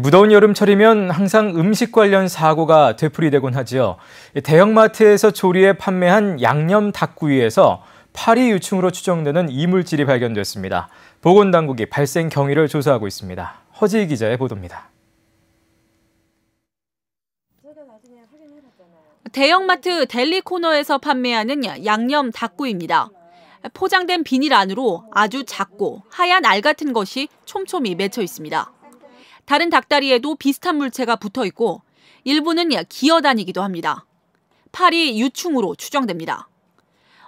무더운 여름철이면 항상 음식 관련 사고가 되풀이되곤 하지요. 대형마트에서 조리해 판매한 양념 닭구이에서 파리 유충으로 추정되는 이물질이 발견됐습니다. 보건당국이 발생 경위를 조사하고 있습니다. 허지희 기자의 보도입니다. 대형마트 델리 코너에서 판매하는 양념 닭구이입니다. 포장된 비닐 안으로 아주 작고 하얀 알 같은 것이 촘촘히 맺혀 있습니다. 다른 닭다리에도 비슷한 물체가 붙어 있고 일부는 기어다니기도 합니다. 팔이 유충으로 추정됩니다.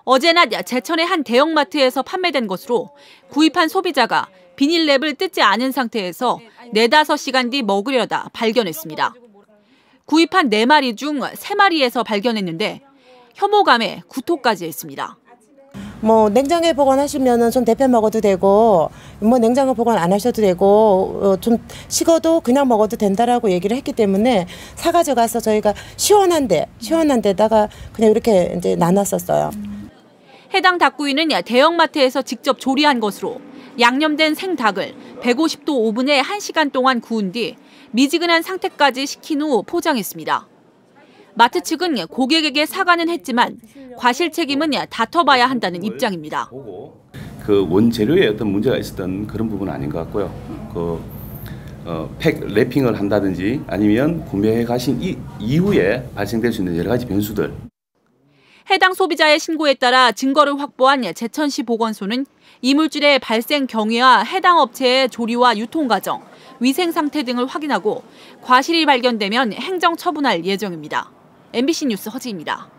어제 낮 제천의 한 대형마트에서 판매된 것으로 구입한 소비자가 비닐랩을 뜯지 않은 상태에서 4, 5시간 뒤 먹으려다 발견했습니다. 구입한 4마리 중 3마리에서 발견했는데 혐오감에 구토까지 했습니다. 뭐 냉장고에 보관하시면은 좀 데펴 먹어도 되고 뭐 냉장고 보관 안 하셔도 되고 어, 좀 식어도 그냥 먹어도 된다라고 얘기를 했기 때문에 사 가져 가서 저희가 시원한데 시원한 데다가 그냥 이렇게 이제 나눴었어요. 해당 닭구이는 대형마트에서 직접 조리한 것으로 양념된 생닭을 150도 오븐에 1시간 동안 구운 뒤 미지근한 상태까지 식힌 후 포장했습니다. 마트 측은 고객에게 사과는 했지만 과실 책임은 다퉈봐야 한다는 입장입니다. 그 원재료에 어떤 문제가 있었던 그런 부분은 아닌 것 같고요. 그 어, 팩 랩핑을 한다든지 아니면 구매해 가신 이, 이후에 발생될 수 있는 여러 가지 변수들. 해당 소비자의 신고에 따라 증거를 확보한 제천시 보건소는 이물질의 발생 경위와 해당 업체의 조리와 유통 과정, 위생 상태 등을 확인하고 과실이 발견되면 행정 처분할 예정입니다. MBC 뉴스 허지입니다.